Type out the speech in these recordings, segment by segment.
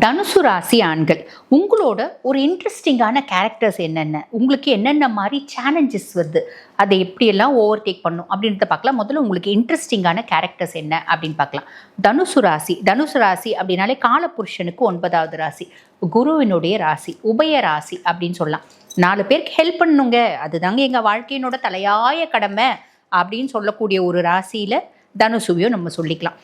தனுசு ராசி ஆண்கள் உங்களோட ஒரு இன்ட்ரெஸ்டிங்கான கேரக்டர்ஸ் என்னென்ன? உங்களுக்கு என்னென்ன மாதிரி சேலஞ்சஸ் வருது? அதை எப்படியெல்லாம் ஓவர் டேக் பண்ணும்? அப்படின்றத பார்க்கலாம். முதல்ல உங்களுக்கு இன்ட்ரெஸ்டிங்கான கேரக்டர்ஸ் என்ன? அப்படின்னு பார்க்கலாம். தனுசு ராசி. தனுசு ராசி அப்படின்னாலே காலபுருஷனுக்கு ஒன்பதாவது ராசி. குருவினுடைய ராசி. உபய ராசி அப்படின்னு சொல்லலாம். நாலு பேருக்கு ஹெல்ப் பண்ணுங்க. அதுதாங்க எங்கள் வாழ்க்கையினோட தலையாய கடமை அப்படின்னு சொல்லக்கூடிய ஒரு ராசியில் தனுசுவையும் நம்ம சொல்லிக்கலாம்.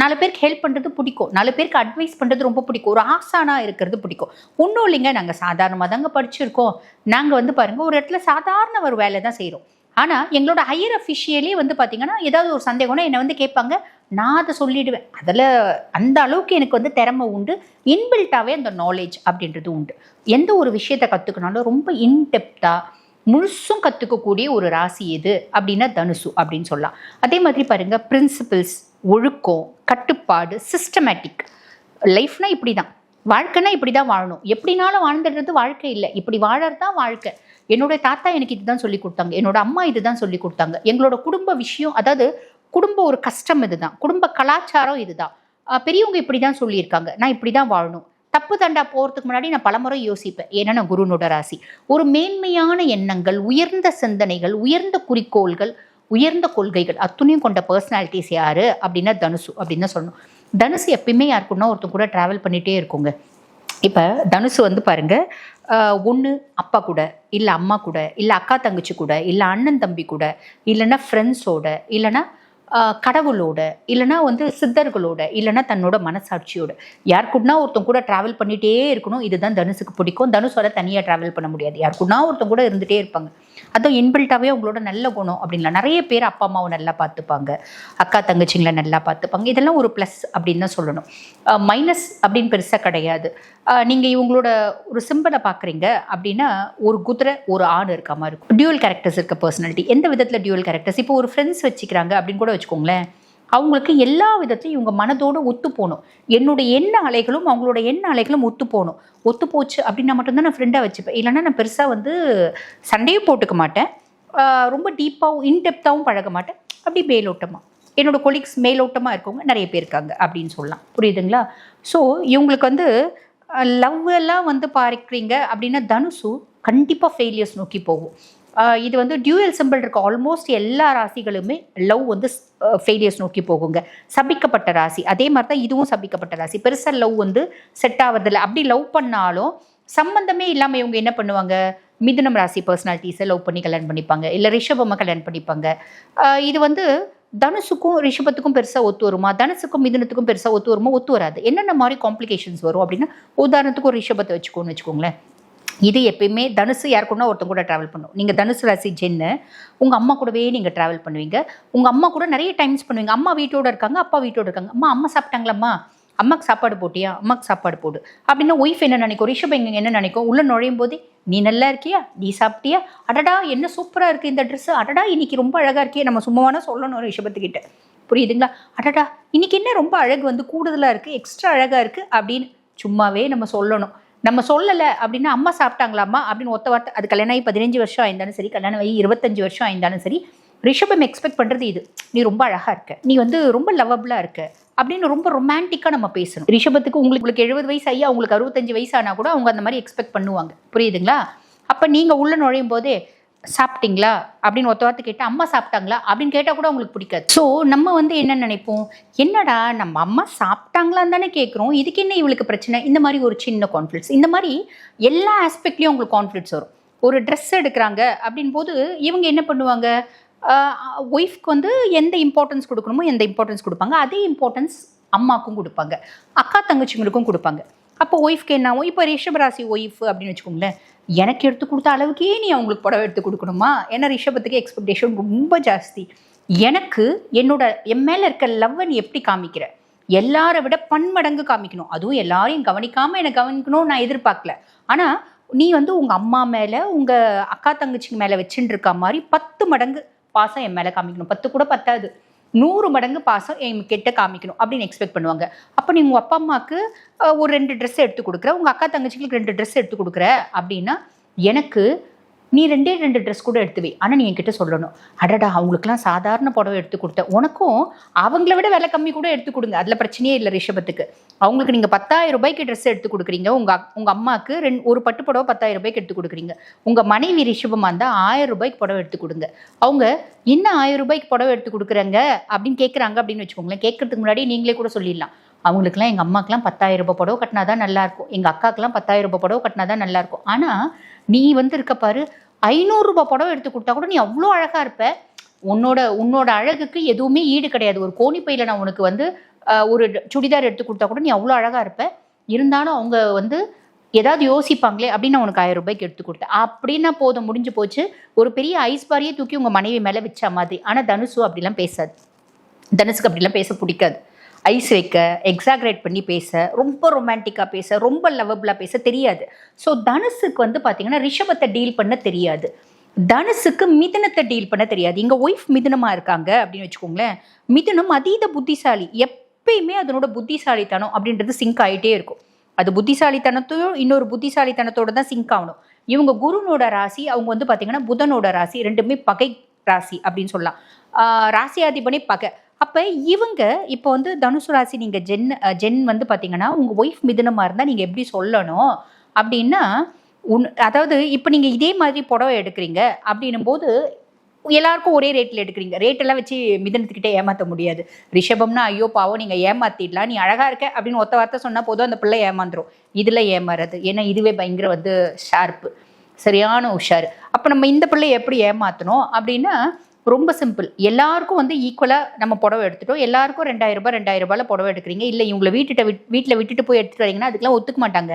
நாலு பேருக்கு ஹெல்ப் பண்ணுறது பிடிக்கும். நாலு பேருக்கு அட்வைஸ் பண்ணுறது ரொம்ப பிடிக்கும். ஒரு ஆசானா இருக்கிறது பிடிக்கும். ஒன்றும் இல்லைங்க. நாங்கள் சாதாரணமாக தாங்க படிச்சிருக்கோம். நாங்கள் வந்து பாருங்கள் ஒரு இடத்துல சாதாரண ஒரு வேலை தான் செய்கிறோம் ஆனால் எங்களோட ஹையர் அஃபிஷியலே வந்து பார்த்தீங்கன்னா ஏதாவது ஒரு சந்தேகம்னா என்னை வந்து கேட்பாங்க. நான் அதை சொல்லிடுவேன். அதில் அந்த அளவுக்கு எனக்கு வந்து திறமை உண்டு. இன்பில்ட்டாகவே அந்த நாலேஜ் அப்படின்றது உண்டு. எந்த ஒரு விஷயத்தை கற்றுக்கினாலும் ரொம்ப இன்டெப்த்தாக முழுசும் கற்றுக்கக்கூடிய ஒரு ராசி எது? அப்படின்னா தனுசு அப்படின்னு சொல்லலாம். அதே மாதிரி பாருங்கள் பிரின்சிபிள்ஸ் ஒழுக்கம் கட்டுப்பாடு சிஸ்டமேட்டிக் லைஃப்னா இப்படி தான் வாழ்க்கைனா இப்படி தான் வாழணும். எப்படினாலும் வாழ்ந்துடுறது வாழ்க்கை இல்லை. இப்படி வாழறது தான் வாழ்க்கை. என்னோட தாத்தா எனக்கு இதுதான் சொல்லி கொடுத்தாங்க. என்னோட அம்மா இதுதான் சொல்லி கொடுத்தாங்க. எங்களோட குடும்ப விஷயம் அதாவது குடும்ப ஒரு கஷ்டம் இதுதான். குடும்ப கலாச்சாரம் இதுதான். பெரியவங்க இப்படி தான் சொல்லியிருக்காங்க. நான் இப்படி தான் வாழணும். தப்பு தண்டா போகிறதுக்கு முன்னாடி நான் பலமுறை யோசிப்பேன். ஏன்னா நான் குருனோட ராசி. ஒரு மேன்மையான எண்ணங்கள் உயர்ந்த சிந்தனைகள் உயர்ந்த குறிக்கோள்கள் உயர்ந்த கொள்கைகள் அத்துணையும் கொண்ட பர்சனாலிட்டிஸ் யாரு? அப்படின்னா தனுசு அப்படின்னு சொல்லணும். தனுசு எப்பயுமே யாருக்குன்னா ஒருத்தர் கூட ட்ராவல் பண்ணிகிட்டே இருக்குங்க. இப்போ தனுசு வந்து பாருங்க ஒன்று அப்பா கூட இல்லை அம்மா கூட இல்லை அக்கா தங்கச்சி கூட இல்லை அண்ணன் தம்பி கூட இல்லைன்னா ஃப்ரெண்ட்ஸோட இல்லைன்னா கடவுளோட இல்லைன்னா வந்து சித்தர்களோட இல்லைன்னா தன்னோட மனசாட்சியோட. யார் கூடனா ஒருத்தன் கூட ட்ராவல் பண்ணிகிட்டே இருக்கணும். இதுதான் தனுசுக்கு பிடிக்கும். தனுஷோட தனியாக ட்ராவல் பண்ண முடியாது. யார் கூடனா ஒருத்தன் கூட இருந்துகிட்டே இருப்பாங்க. அதுவும் இன்பில்ட்டாகவே அவங்களோட நல்ல குணம் அப்படின்லாம் நிறைய பேர் அப்பா அம்மாவை நல்லா பார்த்துப்பாங்க. அக்கா தங்கச்சிங்களை நல்லா பார்த்துப்பாங்க. இதெல்லாம் ஒரு ப்ளஸ் அப்படின்னு தான் சொல்லணும். மைனஸ் அப்படின்னு பெருசாக கிடையாது. நீங்கள் இவங்களோட ஒரு சிம்பிளை பார்க்குறீங்க அப்படின்னா ஒரு குதிரை ஒரு ஆண் இருக்க மாதிரி இருக்கும். டியூவல் கேரக்டர்ஸ் இருக்க பர்சனாலிட்டி எந்த விதத்தில் டியூவல் கேரக்டர்ஸ் இப்போ ஒரு ஃப்ரெண்ட்ஸ் வச்சுக்கிறாங்க அப்படின்னு கூட வச்சுக்கோங்களேன். அவங்களுக்கு எல்லா விதத்தையும் இவங்க மனதோடு ஒத்து போகணும். என்னுடைய எண்ண அலைகளும் அவங்களோட எண்ண அலைகளும் ஒத்து போகணும். ஒத்து போச்சு அப்படின்னா மட்டும்தான் நான் ஃப்ரெண்டாக வச்சுப்பேன். இல்லைன்னா நான் பெருசாக வந்து சண்டையும் போட்டுக்க மாட்டேன். ரொம்ப டீப்பாகவும் இன்டெப்த்தாகவும் பழக மாட்டேன். அப்படி மேலோட்டமாக என்னோட கொலீக்ஸ் மேலோட்டமாக இருக்கவங்க நிறைய பேர் இருக்காங்க அப்படின்னு சொல்லலாம். புரியுதுங்களா? ஸோ இவங்களுக்கு வந்து லவ் எல்லாம் வந்து பார்க்குறீங்க அப்படின்னா தனுசு கண்டிப்பாக ஃபெயிலியர்ஸ் நோக்கி போகும். இது வந்து டியூயல் சிம்பிள் இருக்க ஆல்மோஸ்ட் எல்லா ராசிகளுமே லவ் வந்து ஃபெயிலியர்ஸ் நோக்கி போகுங்க. சபிக்கப்பட்ட ராசி. அதே மாதிரி தான் இதுவும் சபிக்கப்பட்ட ராசி. பெருசாக லவ் வந்து செட் ஆகிறதில்ல அப்படி லவ் பண்ணாலும் சம்மந்தமே இல்லாமல் இவங்க என்ன பண்ணுவாங்க? மிதுனம் ராசி பர்சனாலிட்டிஸை லவ் பண்ணி கல்யாணம் பண்ணிப்பாங்க. இல்லை ரிஷபமாக கல்யாணம் பண்ணிப்பாங்க. இது வந்து தனுசுக்கும் ரிஷபத்துக்கும் பெருசாக ஒத்து வருமா? தனுசுக்கும் மிதுனத்துக்கும் பெருசாக ஒத்து வருமா? ஒத்து வராது. என்னென்ன மாதிரி காம்ப்ளிகேஷன்ஸ் வரும் அப்படின்னா உதாரணத்துக்கு ஒரு ரிஷபத்தை வச்சுக்கோன்னு வச்சுக்கோங்களேன். இது எப்பயுமே தனுசு யாருக்குன்னா ஒருத்தங்க கூட ட்ராவல் பண்ணும். நீங்கள் தனுசு ராசி ஜென்னு உங்கள் அம்மா கூடவே நீங்கள் ட்ராவல் பண்ணுவீங்க. உங்கள் அம்மா கூட நிறைய டைம்ஸ் பண்ணுவீங்க. அம்மா வீட்டோட இருக்காங்க அப்பா வீட்டோட இருக்காங்க. அம்மா அம்மா சாப்பிட்டாங்களாம்மா? அம்மாக்கு சாப்பாடு போட்டியா? அம்மாக்கு சாப்பாடு போடு. அப்படின்னா ஒய்ஃப் என்ன நினைக்கும்? ரிஷப் எங்க என்ன நினைக்கும்? உள்ள நுழையும் போதே நீ நல்லா இருக்கியா? நீ சாப்பிட்டியா? அடடா என்ன சூப்பராக இருக்குது இந்த ட்ரெஸ்ஸு அடடா இன்னைக்கு ரொம்ப அழகாக இருக்கியா. நம்ம சும்மாவானா சொல்லணும் ரிஷபத்துக்கிட்ட. புரியுதுங்களா? அடடா இன்னைக்கு என்ன ரொம்ப அழகு வந்து கூடுதலாக இருக்குது எக்ஸ்ட்ரா அழகாக இருக்குது அப்படின்னு சும்மாவே நம்ம சொல்லணும். நம்ம சொல்லலை அப்படின்னா அம்மா சாப்பிட்டாங்களாம்மா அப்படின்னு ஒத்த வார்த்தை அது கல்யாணம் ஆகி பதினஞ்சு வருஷம் ஆயிருந்தாலும் சரி கல்யாணம் ஆகி இருபத்தஞ்சு வருஷம் ஆயிருந்தாலும் சரி ரிஷபம் எக்ஸ்பெக்ட் பண்ணுறது இது. நீ ரொம்ப அழகாக இருக்க. நீ வந்து ரொம்ப லவபிளாக இருக்க அப்படின்னு ரொம்ப ரொமான்டிக்காக நம்ம பேசணும். ரிஷபத்துக்கு உங்களுக்கு உங்களுக்கு எழுபது வயசு ஐயா உங்களுக்கு அறுபத்தஞ்சு வயசு ஆனால் கூட அவங்க அந்த மாதிரி எக்ஸ்பெக்ட் பண்ணுவாங்க. புரியுதுங்களா? அப்போ நீங்கள் உள்ளே நுழையும் போதே சாப்பிட்டீங்களா? அப்படின்னு ஒத்த வார்த்தை கேட்டால் அம்மா சாப்பிட்டாங்களா? அப்படின்னு கேட்டால் கூட அவங்களுக்கு பிடிக்காது. ஸோ நம்ம வந்து என்ன நினைப்போம்? என்னடா நம்ம அம்மா சாப்பிட்டாங்களான்னு தானே கேட்குறோம் இதுக்கு என்ன இவளுக்கு பிரச்சனை? இந்த மாதிரி ஒரு சின்ன கான்ஃப்ளிக்ஸ் இந்த மாதிரி எல்லா ஆஸ்பெக்ட்லேயும் உங்களுக்கு கான்ஃப்ளிக்ஸ் வரும். ஒரு ட்ரெஸ் எடுக்கிறாங்க அப்படின் போது இவங்க என்ன பண்ணுவாங்க? ஒய்ஃப்க்கு வந்து எந்த இம்பார்ட்டன்ஸ் கொடுக்கணுமோ எந்த இம்பார்ட்டன்ஸ் கொடுப்பாங்க. அதே இம்பார்ட்டன்ஸ் அம்மாக்கும் கொடுப்பாங்க. அக்கா தங்கச்சிங்களுக்கும் கொடுப்பாங்க. அப்போ ஒய்ஃப்க்கு என்ன ஆகும் இப்போ ரிஷபராசி ஒய்ஃப் அப்படின்னு வச்சுக்கோங்களேன். எனக்கு எடுத்து கொடுத்த அளவுக்கே நீ அவங்களுக்கு புடவை எடுத்து கொடுக்கணுமா? ஏன்னா ரிஷபத்துக்கு எக்ஸ்பெக்டேஷன் ரொம்ப ஜாஸ்தி. எனக்கு என்னோட என் மேலே இருக்க லவ்வை நீ எப்படி காமிக்கிற? எல்லாரை விட பன்மடங்கு காமிக்கணும். அதுவும் எல்லாரையும் கவனிக்காமல் என்னை கவனிக்கணும்னு நான் எதிர்பார்க்கல. ஆனால் நீ வந்து உங்கள் அம்மா மேலே உங்கள் அக்கா தங்கச்சிங்க மேலே வச்சுட்டு இருக்க மாதிரி பத்து மடங்கு பாசம் என் மேலே காமிக்கணும். பத்து கூட பத்தாது. நூறு மடங்கு பாசம் என் கிட்ட காமிக்கணும் அப்படின்னு எக்ஸ்பெக்ட் பண்ணுவாங்க. அப்போ நீ உங்கள் அப்பா அம்மாவுக்கு ஒரு ரெண்டு ட்ரெஸ் எடுத்து கொடுக்குற உங்கள் அக்கா தங்கச்சிகளுக்கு ரெண்டு ட்ரெஸ் எடுத்து கொடுக்குற அப்படின்னா எனக்கு நீ ரெண்டே ரெண்டு ட்ரெஸ் கூட எடுத்து வை ஆனால் நீ என்கிட்ட சொல்லணும். அடடா அவங்களுக்குலாம் சாதாரண புடவை எடுத்து கொடுத்த. உனக்கும் அவங்கள விட விலை கம்மி கூட எடுத்து கொடுங்க. அதில் பிரச்சனையே இல்லை ரிஷபத்துக்கு. அவங்களுக்கு நீங்கள் பத்தாயிரம் ரூபாய்க்கு ட்ரெஸ் எடுத்து கொடுக்குறீங்க. உங்கள் உங்கள் அம்மாவுக்கு ரெண்டு ஒரு பட்டு புடவை பத்தாயிரம் ரூபாய்க்கு எடுத்து கொடுக்குறீங்க. உங்கள் மனைவி ரிஷபமாக இருந்தால் ஆயிரம் ரூபாய்க்கு புடவை எடுத்து கொடுங்க. அவங்க என்ன ஆயிரம் ரூபாய்க்கு புடவை எடுத்து கொடுக்குறாங்க? அப்படின்னு கேட்குறாங்க அப்படின்னு வச்சுக்கோங்களேன். கேட்கறதுக்கு முன்னாடி நீங்களே கூட சொல்லிடலாம். அவங்களுக்குலாம் எங்கள் அம்மாக்கெலாம் பத்தாயிரம் ரூபாய் புடவை கட்டினா தான் நல்லாயிருக்கும். எங்கள் அக்காக்கெலாம் பத்தாயிரம் ரூபாய் புடவை கட்டினா தான் நல்லாயிருக்கும். ஆனால் நீ வந்து இருக்க பாரு ஐநூறுரூபா புடவை எடுத்து கொடுத்தா கூட நீ அவ்வளோ அழகாக இருப்ப. உன்னோட உன்னோட அழகுக்கு எதுவுமே ஈடு கிடையாது. ஒரு கோணிப்பையில் நான் உனக்கு வந்து ஒரு சுடிதார் எடுத்து கொடுத்தா கூட நீ அவ்வளோ அழகாக இருப்ப. இருந்தாலும் அவங்க வந்து ஏதாவது யோசிப்பாங்களே அப்படின்னு நான் உனக்கு ஆயிரம் ரூபாய்க்கு எடுத்து கொடுத்தேன். அப்படின்னா போதும் முடிஞ்சு போச்சு. ஒரு பெரிய ஐஸ் பாரியே தூக்கி உங்கள் மனைவி மேலே வச்ச மாதிரி. ஆனால் தனுசு அப்படிலாம் பேசாது. தனுஷுக்கு அப்படிலாம் பேச பிடிக்காது. ஐஸ் வைக்க எக்ஸாக்ரேட் பண்ணி பேச ரொம்ப ரொமான்டிக்காக பேச ரொம்ப லவபிளாக பேச தெரியாது. ஸோ தனுஷுக்கு வந்து பார்த்தீங்கன்னா ரிஷபத்தை டீல் பண்ண தெரியாது. தனுஷுக்கு மிதுனத்தை டீல் பண்ண தெரியாது. இங்கே ஒய்ஃப் மிதுனமாக இருக்காங்க அப்படின்னு வச்சுக்கோங்களேன். மிதுனம் அதீத புத்திசாலி. எப்பயுமே அதனோட புத்திசாலித்தனம் அப்படின்றது சிங்க் ஆகிட்டே இருக்கும். அது புத்திசாலித்தனத்தையும் இன்னொரு புத்திசாலித்தனத்தோட தான் சிங்க் ஆகணும். இவங்க குருனோட ராசி அவங்க வந்து பார்த்தீங்கன்னா புதனோட ராசி ரெண்டுமே பகை ராசி அப்படின்னு சொல்லலாம். ராசியாதிபனே பகை. அப்போ இவங்க இப்போ வந்து தனுசு ராசி நீங்கள் ஜென் ஜென் வந்து பார்த்தீங்கன்னா உங்கள் ஒய்ஃப் மிதுனமாக இருந்தால் நீங்கள் எப்படி சொல்லணும்? அப்படின்னா உன் அதாவது இப்போ நீங்கள் இதே மாதிரி புடவை எடுக்கிறீங்க அப்படின்னும் போது எல்லாருக்கும் ஒரே ரேட்டில் எடுக்கிறீங்க. ரேட்டெல்லாம் வச்சு மிதனத்துக்கிட்டே ஏமாற்ற முடியாது. ரிஷபம்னா ஐயோ பாவம் நீங்கள் ஏமாத்திடலாம். நீ அழகாக இருக்க அப்படின்னு ஒத்த வார்த்தை சொன்னால் போதும் அந்த பிள்ளை ஏமாந்துரும். இதில் ஏமாறது. ஏன்னா இதுவே பயங்கர வந்து ஷார்ப்பு சரியான உஷார். அப்போ நம்ம இந்த பிள்ளை எப்படி ஏமாற்றணும் அப்படின்னா ரொம்ப சிம்பிள் எல்லாருக்கும் வந்து ஈக்குவலாக நம்ம புடவை எடுத்துட்டோம். எல்லாருக்கும் ரெண்டாயிரம் ரூபாய் ரெண்டாயிரம் ரூபாயில் புடவை எடுக்கிறீங்க. இல்லை இவங்களை வீட்டுட்ட விட் வீட்டில் விட்டுட்டு போய் எடுத்துட்டு வரீங்கன்னா அதுக்கெல்லாம் ஒத்துக்க மாட்டாங்க.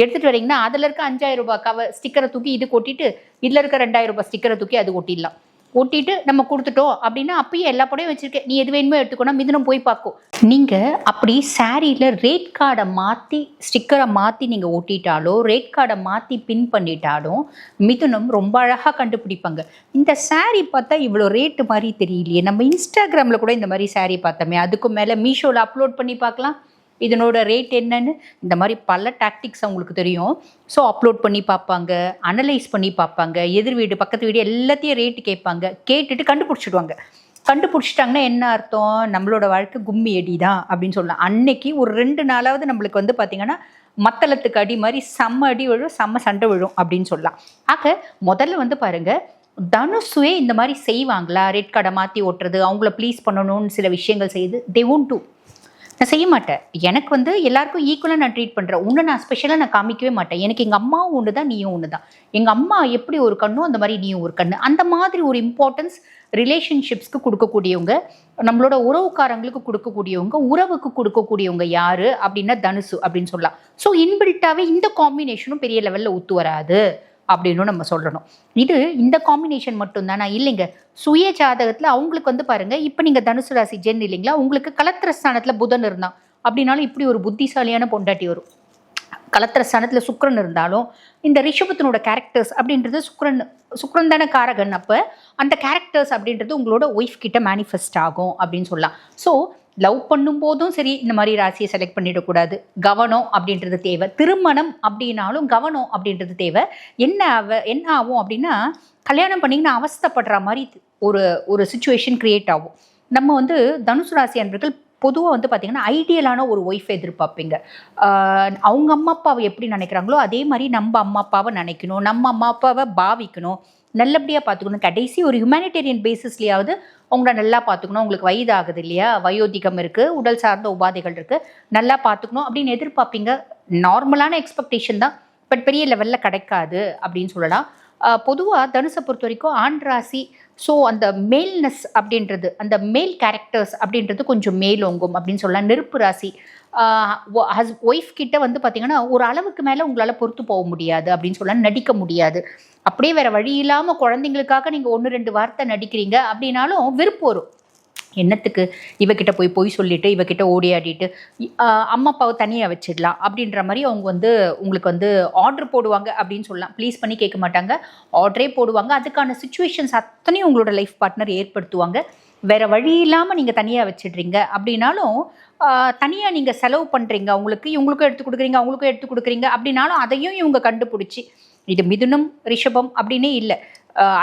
எடுத்துகிட்டு வரீங்கன்னா அதில் இருக்க அஞ்சாயிரம் ரூபாய் கவர் ஸ்டிக்கரை தூக்கி இது கொட்டிட்டு இதில் இருக்க ரெண்டாயிரம் ரூபாய் ஸ்டிக்கரை தூக்கி அது கொட்டிடலாம். ஒட்டிட்டு நம்ம கொடுத்துட்டோம் அப்படின்னா அப்பயும் எல்லா படையும் வச்சிருக்கேன். நீ எது வேணுமோ எடுத்துக்கணும் மிதுனம் போய் பார்க்கும். நீங்கள் அப்படி சாரியில் ரேட் கார்டை மாற்றி ஸ்டிக்கரை மாற்றி நீங்கள் ஒட்டிட்டாலோ ரேட் கார்டை மாற்றி பின் பண்ணிட்டாலும் மிதுனம் ரொம்ப அழகாக கண்டுபிடிப்பாங்க. இந்த saree பார்த்தா இவ்வளோ ரேட்டு மாதிரி தெரியலையே. நம்ம இன்ஸ்டாகிராமில் கூட இந்த மாதிரி saree பார்த்தோமே. அதுக்கு மேலே மீஷோவில் அப்லோட் பண்ணி பார்க்கலாம். இதனோட ரேட் என்னன்னு இந்த மாதிரி பல டாக்டிக்ஸ் அவங்களுக்கு தெரியும். ஸோ அப்லோட் பண்ணி பார்ப்பாங்க அனலைஸ் பண்ணி பார்ப்பாங்க எதிர் வீடு பக்கத்து வீடு எல்லாத்தையும் ரேட்டு கேட்பாங்க. கேட்டுட்டு கண்டுபிடிச்சிடுவாங்க. கண்டுபிடிச்சிட்டாங்கன்னா என்ன அர்த்தம்? நம்மளோட வாழ்க்கை கும்மி அடி தான் அப்படின்னு சொல்லலாம். அன்னைக்கு ஒரு ரெண்டு நாளாவது நம்மளுக்கு வந்து பார்த்திங்கன்னா மத்தளத்துக்கு அடி மாதிரி செம்ம அடி விழும் செம்ம சண்டை விழும் அப்படின்னு சொல்லலாம். ஆக முதல்ல வந்து பாருங்கள் தனுஷுவே இந்த மாதிரி செய்வாங்களா? ரெட் கார்டை மாற்றி ஓட்டுறது அவங்கள ப்ளீஸ் பண்ணணும்னு சில விஷயங்கள் செய்து தே ஒன்ட் டூ நான் செய்ய மாட்டேன். எனக்கு வந்து எல்லாருக்கும் ஈக்குவலாக நான் ட்ரீட் பண்ணுறேன் உன்னை நான் ஸ்பெஷலாக நான் காமிக்கவே மாட்டேன். எனக்கு எங்கள் அம்மாவும் ஒன்று தான் நீயும் ஒன்று தான் எங்கள் அம்மா எப்படி ஒரு கண்ணோ அந்த மாதிரி நீயும் ஒரு கண்ணு. அந்த மாதிரி ஒரு இம்பார்ட்டன்ஸ் ரிலேஷன்ஷிப்ஸ்க்கு கொடுக்கக்கூடியவங்க நம்மளோட உறவுக்காரங்களுக்கு கொடுக்கக்கூடியவங்க உறவுக்கு கொடுக்கக்கூடியவங்க யாரு அப்படின்னா தனுசு அப்படின்னு சொல்லலாம். ஸோ இன்பில்ட்டாகவே இந்த காம்பினேஷனும் பெரிய லெவலில் ஒத்து வராது. அப்படின்னு நம்ம சொல்லணும். இது இந்த காம்பினேஷன் மட்டும்தானா? இல்லைங்க. சுய ஜாதகத்தில் அவங்களுக்கு வந்து பாருங்க இப்போ நீங்கள் தனுசு ராசி ஜென் இல்லைங்களா? உங்களுக்கு கலத்திர ஸ்தானத்தில் புதன் இருந்தான். அப்படின்னாலும் இப்படி ஒரு புத்திசாலியான பொண்டாட்டி வரும். கலத்திர ஸ்தானத்தில் இருந்தாலும் இந்த ரிஷபத்தினோட கேரக்டர்ஸ் அப்படின்றது சுக்கரன் சுக்கரன் தானே காரகன் அப்போ அந்த கேரக்டர்ஸ் அப்படின்றது உங்களோட ஒய்ஃப் கிட்ட மேனிஃபெஸ்ட் ஆகும் அப்படின்னு சொல்லலாம். ஸோ லவ் பண்ணும்போதும் சரி இந்த மாதிரி ராசியை செலக்ட் பண்ணிடக்கூடாது. கவனம் அப்படின்றது தேவை. திருமணம் அப்படின்னாலும் கவனம் அப்படின்றது தேவை. என்ன அவ என்ன ஆகும் அப்படின்னா கல்யாணம் பண்ணிங்கன்னா அவஸ்தப்படுற மாதிரி ஒரு ஒரு சுச்சுவேஷன் கிரியேட் ஆகும். நம்ம வந்து தனுசு ராசி அன்பர்கள் பொதுவாக வந்து பார்த்திங்கன்னா ஐடியலான ஒரு ஒய்ஃப் எதிர்பார்ப்பீங்க. அவங்க அம்மா அப்பாவை எப்படி நினைக்கிறாங்களோ அதே மாதிரி நம்ம அம்மா அப்பாவை நினைக்கணும். நம்ம அம்மா அப்பாவை பாவிக்கணும். நல்லபடியாக பார்த்துக்கணும் கடைசி ஒரு ஹியூமனிடேரியன் பேசிஸ்லையாவது அவங்கள நல்லா பார்த்துக்கணும் உங்களுக்கு வயது ஆகுது இல்லையா? வயோதிகம் இருக்குது உடல் சார்ந்த உபாதைகள் இருக்குது நல்லா பார்த்துக்கணும் அப்படின்னு எதிர்பார்ப்பீங்க. நார்மலான எக்ஸ்பெக்டேஷன் தான். பட் பெரிய லெவலில் கிடைக்காது அப்படின்னு சொல்லலாம். பொதுவாக தனுசை பொறுத்த வரைக்கும் ஆண் ராசி ஸோ அந்த மேல்னஸ் அப்படின்றது அந்த மேல் கேரக்டர்ஸ் அப்படின்றது கொஞ்சம் மேலோங்கும் அப்படின்னு சொல்லலாம். நெருப்பு ராசி ஹஸ் ஒய்ஃப் கிட்ட வந்து பார்த்தீங்கன்னா ஒரு அளவுக்கு மேலே உங்களால் பொறுத்து போக முடியாது அப்படின்னு சொல்ல நடிக்க முடியாது. அப்படியே வேற வழி இல்லாமல் குழந்தைங்களுக்காக நீங்கள் ஒன்று ரெண்டு வார்த்தை நடிக்கிறீங்க அப்படின்னாலும் விருப்பம் வரும். என்னத்துக்கு? இவகிட்ட போய் போய் சொல்லிட்டு இவகிட்ட ஓடி ஆடிட்டு அம்மா அப்பாவை தனியாக வச்சிடலாம் அப்படின்ற மாதிரி அவங்க வந்து உங்களுக்கு வந்து ஆர்டர் போடுவாங்க அப்படின்னு சொல்லலாம். ப்ளீஸ் பண்ணி கேட்க மாட்டாங்க. ஆர்டரே போடுவாங்க. அதுக்கான சுச்சுவேஷன்ஸ் அத்தனையும் உங்களோட லைஃப் பார்ட்னர் ஏற்படுத்துவாங்க. வேற வழி இல்லாமல் நீங்கள் தனியாக வச்சிடுறீங்க. அப்படின்னாலும் தனியாக நீங்கள் செலவு பண்ணுறீங்க அவங்களுக்கு இவங்களுக்கும் எடுத்து கொடுக்குறீங்க அவங்களுக்கும் எடுத்து கொடுக்குறீங்க. அப்படின்னாலும் அதையும் இவங்க கண்டுபிடிச்சி இது மிதுனம் ரிஷபம் அப்படின்னே இல்லை.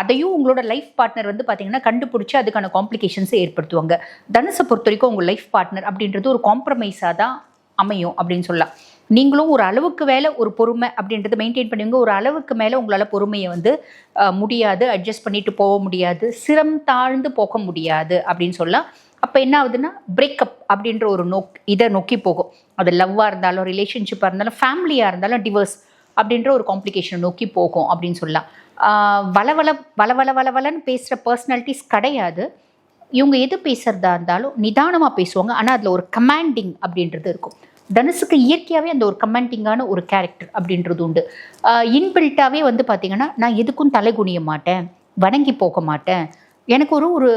அதையும் உங்களோட லைஃப் பார்ட்னர் வந்து பார்த்தீங்கன்னா கண்டுபிடிச்சி அதுக்கான காம்ப்ளிகேஷன்ஸை ஏற்படுத்துவாங்க. தனுசை பொறுத்த வரைக்கும் உங்கள் லைஃப் பார்ட்னர் அப்படின்றது ஒரு காம்ப்ரமைஸாக தான் அமையும் அப்படின்னு சொல்லலாம். நீங்களும் ஒரு அளவுக்கு மேலே ஒரு பொறுமை அப்படின்றத மெயின்டைன் பண்ணுவீங்க ஒரு அளவுக்கு மேலே உங்களால் பொறுமையை வந்து முடியாது அட்ஜஸ்ட் பண்ணிட்டு போக முடியாது சிரம் தாழ்ந்து போக முடியாது அப்படின்னு சொல்லலாம் அப்போ என்ன ஆகுதுன்னா பிரேக்கப் அப்படின்ற ஒரு நோக் இதை நோக்கி போகும். அது லவ்வாக இருந்தாலும் ரிலேஷன்ஷிப்பாக இருந்தாலும் ஃபேமிலியாக இருந்தாலும் டிவர்ஸ் அப்படின்ற ஒரு காம்ப்ளிகேஷன் நோக்கி போகும் அப்படின்னு சொல்லலாம் வளவள வளவள வளவலன்னு பேசுகிற பர்சனாலிட்டிஸ் கிடையாது. இவங்க எது பேசுகிறதா இருந்தாலும் நிதானமாக பேசுவாங்க. ஆனால் அதில் ஒரு கமாண்டிங் அப்படின்றது இருக்கும். தனுஷுக்கு இயற்கையாகவே அந்த ஒரு கமெண்டிங்கான ஒரு கேரக்டர் அப்படின்றது உண்டு. இன்பில்ட்டாகவே வந்து பார்த்திங்கன்னா நான் எதுக்கும் தலை குனிய மாட்டேன் வணங்கி போக மாட்டேன். எனக்கு ஒரு ஒரு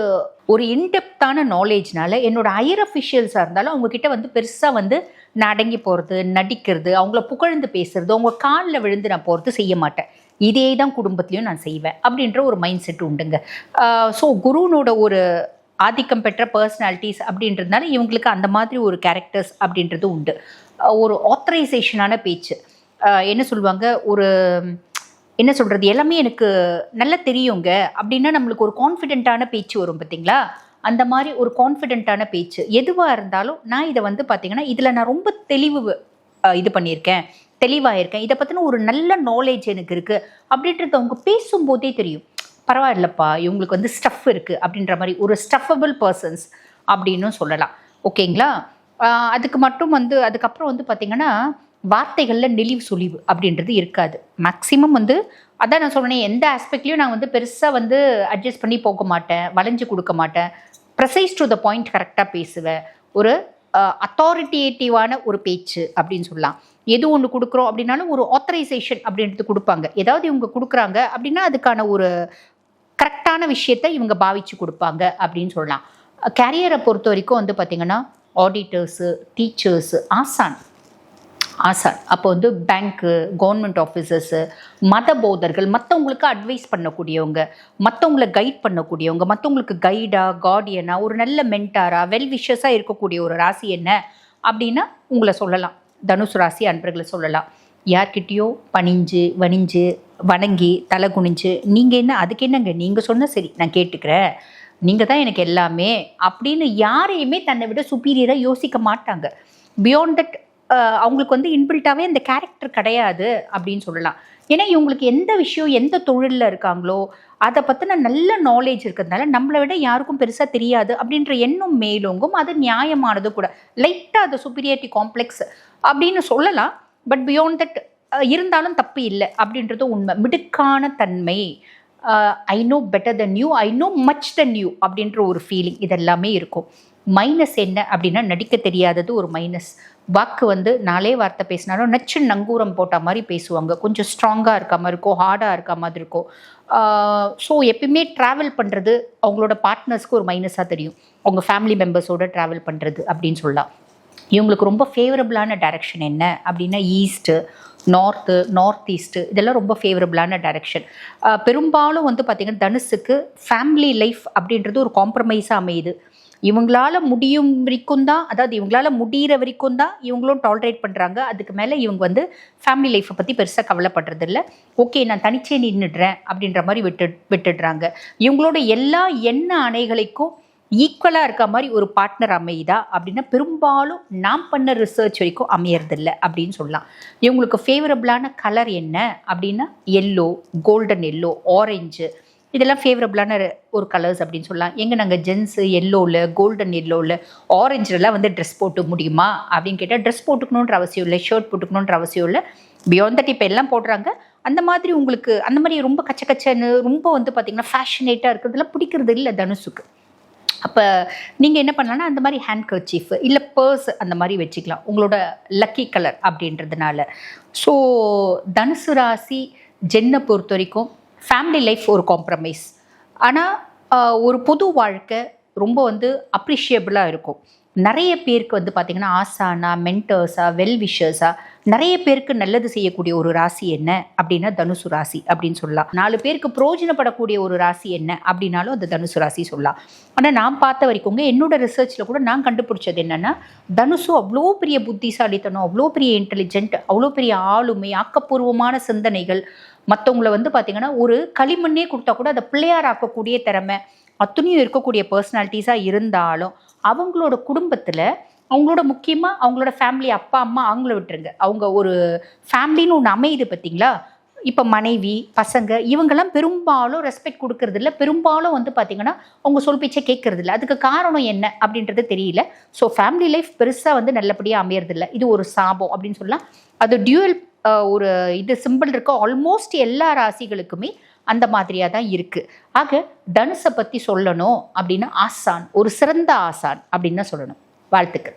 ஒரு இன்டெப்த்தான நாலேஜ்னால என்னோட ஹையர் அஃபிஷியல்ஸாக இருந்தாலும் அவங்கக்கிட்ட வந்து பெருசாக வந்து நான் அடங்கி போகிறது நடிக்கிறது அவங்கள புகழ்ந்து பேசுறது அவங்க காலில் விழுந்து நான் போகிறது செய்ய மாட்டேன். இதே தான் குடும்பத்துலேயும் நான் செய்வேன் அப்படின்ற ஒரு மைண்ட் செட் உண்டுங்க ஸோ குருனோட ஒரு ஆதிக்கம் பெற்ற பர்சனாலிட்டிஸ் அப்படின்றதுனால இவங்களுக்கு அந்த மாதிரி ஒரு கேரக்டர்ஸ் அப்படின்றது உண்டு. ஒரு ஆத்தரைசேஷனான பேச்சு. என்ன சொல்லுவாங்க? ஒரு என்ன சொல்கிறது எல்லாமே எனக்கு நல்லா தெரியுங்க. அப்படின்னா நம்மளுக்கு ஒரு கான்ஃபிடென்ட்டான பேச்சு வரும் பார்த்தீங்களா? அந்த மாதிரி ஒரு கான்ஃபிடென்ட்டான பேச்சு. எதுவாக இருந்தாலும் நான் இதை வந்து பார்த்தீங்கன்னா இதில் நான் ரொம்ப தெளிவு இது பண்ணியிருக்கேன். தெளிவாக இருக்கேன் இதை பற்றின ஒரு நல்ல நாலேஜ் எனக்கு இருக்குது அப்படின்றது அவங்க பேசும்போதே தெரியும். பரவாயில்லப்பா இவங்களுக்கு வந்து ஸ்டஃப் இருக்குது அப்படின்ற மாதிரி ஒரு ஸ்டஃபபிள் பர்சன்ஸ் அப்படின்னும் சொல்லலாம். ஓகேங்களா? அதுக்கு மட்டும் வந்து அதுக்கப்புறம் வந்து பார்த்திங்கன்னா வார்த்தைகளில் நெளிவு சுழிவு அப்படின்றது இருக்காது. மேக்ஸிமம் வந்து அதான் நான் சொன்னேன் எந்த ஆஸ்பெக்ட்லேயும் நான் வந்து பெருசாக வந்து அட்ஜஸ்ட் பண்ணி போக மாட்டேன் வளைஞ்சு கொடுக்க மாட்டேன். ப்ரெசைஸ் டு த பாயிண்ட் கரெக்டாக பேசுவேன். ஒரு அத்தாரிட்டேட்டிவான ஒரு பேச்சு அப்படின்னு சொல்லலாம். எது ஒன்று கொடுக்குறோம் அப்படின்னாலும் ஒரு ஆத்தரைசேஷன் அப்படின்றது கொடுப்பாங்க. ஏதாவது இவங்க கொடுக்குறாங்க அப்படின்னா அதுக்கான ஒரு கரெக்டான விஷயத்தை இவங்க பாவிச்சு கொடுப்பாங்க அப்படின்னு சொல்லலாம். கேரியரை பொறுத்த வரைக்கும் வந்து பார்த்திங்கன்னா ஆடிட்டர்ஸு டீச்சர்ஸு ஆசான். ஆசான். அப்போ வந்து பேங்க்கு கவர்மெண்ட் ஆஃபீஸர்ஸு மத போதர்கள் மற்றவங்களுக்கு அட்வைஸ் பண்ணக்கூடியவங்க மற்றவங்களை கைட் பண்ணக்கூடியவங்க மற்றவங்களுக்கு கைடாக கார்டியனாக ஒரு நல்ல மென்டாராக வெல் விஷஸாக இருக்கக்கூடிய ஒரு ராசி என்ன அப்படின்னா உங்களை சொல்லலாம். தனுசு ராசி அன்பர்களை சொல்லலாம். யார்கிட்டயோ பணிஞ்சு வணிஞ்சு வணங்கி தலை குனிஞ்சு நீங்கள் என்ன அதுக்கு என்னங்க? நீங்கள் சொன்ன சரி நான் கேட்டுக்கிறேன். நீங்கள் தான் எனக்கு எல்லாமே அப்படின்னு யாரையுமே தன்னை விட சுப்பீரியராக யோசிக்க மாட்டாங்க. பியாண்ட் தட் அவங்களுக்கு வந்து இன்பில்ட்டாகவே அந்த கேரக்டர் கிடையாது அப்படின்னு சொல்லலாம். ஏன்னா இவங்களுக்கு எந்த விஷயம் எந்த தொழிலில் இருக்காங்களோ அதை பற்றின நல்ல நாலேஜ் இருக்கிறதுனால நம்மளை விட யாருக்கும் பெருசாக தெரியாது அப்படின்ற எண்ணம் மேலோங்கும் அது நியாயமானது கூட. லைட்டாக அது சுப்பீரியாரிட்டி காம்ப்ளெக்ஸ் அப்படின்னு சொல்லலாம். பட் பியாண்ட் தட் இருந்தாலும் தப்பு இல்லை அப்படின்றது உண்மை. மிடுக்கான தன்மை. I know better than you I know much than you அப்படின்ற ஒரு ஃபீலிங் இதெல்லாமே இருக்கும். மைனஸ் என்ன அப்படின்னா நடிக்க தெரியாதது ஒரு மைனஸ் வாக்கு வந்து நாளே வார்த்தை பேசினாலும் நச்சு நங்கூரம் போட்ட மாதிரி பேசுவாங்க. கொஞ்சம் ஸ்ட்ராங்காக இருக்க மாதிரி இருக்கும் ஹார்டாக இருக்க மாதிரி இருக்கும் ஸோ எப்பயுமே ட்ராவல் பண்ணுறது அவங்களோட பார்ட்னர்ஸ்க்கு ஒரு மைனஸாக தெரியும். அவங்க ஃபேமிலி மெம்பர்ஸோட ட்ராவல் பண்ணுறது அப்படின்னு சொல்லலாம். இவங்களுக்கு ரொம்ப ஃபேவரபுளான டைரக்ஷன் என்ன அப்படின்னா ஈஸ்ட்டு நார்த்து நார்த் ஈஸ்ட்டு இதெல்லாம் ரொம்ப ஃபேவரபிளான டைரக்ஷன் பெரும்பாலும் வந்து பார்த்திங்கன்னா தனுஷுக்கு ஃபேமிலி லைஃப் அப்படின்றது ஒரு காம்ப்ரமைஸாக அமையுது. இவங்களால முடியும் வரைக்கும் தான் அதாவது இவங்களால முடிகிற வரைக்கும் தான் இவங்களும் டாலரேட் பண்ணுறாங்க அதுக்கு மேலே இவங்க வந்து ஃபேமிலி லைஃப்பை பற்றி பெருசாக கவலைப்படுறது இல்லை ஓகே நான் தனிச்சே நின்றுடுறேன் அப்படின்ற மாதிரி விட்டு விட்டுடுறாங்க. இவங்களோட எல்லா எண்ண அணைகளுக்கும் ஈக்குவலாக இருக்க மாதிரி ஒரு பார்ட்னர் அமையுதா? அப்படின்னா பெரும்பாலும் நாம் பண்ண ரிசர்ச் வரைக்கும் அமையறதில்ல அப்படின்னு சொல்லலாம். இவங்களுக்கு ஃபேவரபிளான கலர் என்ன? அப்படின்னா எல்லோ கோல்டன் எல்லோ ஆரஞ்சு இதெல்லாம் ஃபேவரபிளான ஒரு கலர்ஸ் அப்படின்னு சொல்லலாம். எங்கே நாங்கள் ஜென்ஸு எல்லோவில் கோல்டன் எல்லோவில் ஆரஞ்சுலாம் வந்து ட்ரெஸ் போட்டு முடியுமா? அப்படின்னு கேட்டால் ட்ரெஸ் போட்டுக்கணுன்ற அவசியம் இல்லை ஷர்ட் போட்டுக்கணுன்ற அவசியம் இல்லை. பியாண்ட் தட் இப்போ எல்லாம் போடுறாங்க. அந்த மாதிரி உங்களுக்கு அந்த மாதிரி ரொம்ப கச்ச கச்சன்னு ரொம்ப வந்து பார்த்திங்கன்னா ஃபேஷனேட்டாக இருக்கிறதுலாம் பிடிக்கிறது இல்லை தனுசுக்கு அப்போ நீங்கள் என்ன பண்ணலான்னா அந்த மாதிரி ஹேண்ட் கர்ச்சீஃப் இல்லை பர்ஸ் அந்த மாதிரி வச்சுக்கலாம். உங்களோட லக்கி கலர் அப்படின்றதுனால. ஸோ தனுசு ராசி ஜென்னை பொறுத்த வரைக்கும் ஃபேமிலி லைஃப் ஒரு காம்ப்ரமைஸ் ஆனால் ஒரு பொது வாழ்க்கை ரொம்ப வந்து அப்ரிஷியபிளாக இருக்கும். நிறைய பேருக்கு வந்து பார்த்திங்கன்னா ஆசானா மென்டர்ஸா வெல்விஷர்ஸா நிறைய பேருக்கு நல்லது செய்யக்கூடிய ஒரு ராசி என்ன? அப்படின்னா தனுசு ராசி அப்படின்னு சொல்லலாம். நாலு பேருக்கு பிரயோஜனப்படக்கூடிய ஒரு ராசி என்ன? அப்படின்னாலும் அது தனுசு ராசி சொல்லலாம். ஆனால் நான் பார்த்த வரைக்கும் என்னோட ரிசர்ச்சில் கூட நான் கண்டுபிடிச்சது என்னென்னா தனுசு அவ்வளோ பெரிய புத்திசாலித்தனம் அவ்வளோ பெரிய இன்டெலிஜென்ட் அவ்வளோ பெரிய ஆளுமை ஆக்கப்பூர்வமான சிந்தனைகள். மற்றவங்கள வந்து பார்த்தீங்கன்னா ஒரு களிமண்ணே கொடுத்தா கூட அதை பிள்ளையார் ஆக்கக்கூடிய திறமை அத்தனையும் இருக்கக்கூடிய பர்சனாலிட்டிஸாக இருந்தாலும் அவங்களோட குடும்பத்தில் அவங்களோட முக்கியமாக அவங்களோட ஃபேமிலி அப்பா அம்மா அவங்கள விட்டுருங்க. அவங்க ஒரு ஃபேமிலின்னு ஒன்று அமையுது பார்த்தீங்களா இப்போ மனைவி பசங்க இவங்கெல்லாம் பெரும்பாலும் ரெஸ்பெக்ட் கொடுக்கறதில்ல பெரும்பாலும் வந்து பார்த்தீங்கன்னா அவங்க சொல் பேச்சை கேட்கறது அதுக்கு காரணம் என்ன அப்படின்றது தெரியல. ஸோ ஃபேமிலி லைஃப் பெருசாக வந்து நல்லபடியாக அமையறதில்ல இது ஒரு சாபம் அப்படின்னு சொல்லலாம். அது டியூவல் ஒரு இது சிம்பிள் இருக்க. ஆல்மோஸ்ட் எல்லா ராசிகளுக்குமே அந்த மாதிரியாக தான் இருக்கு. ஆக தனுசை பற்றி சொல்லணும் அப்படின்னு ஆசான் ஒரு சிறந்த ஆசான் அப்படின்னு தான் சொல்லணும். வாழ்த்துக்கள்.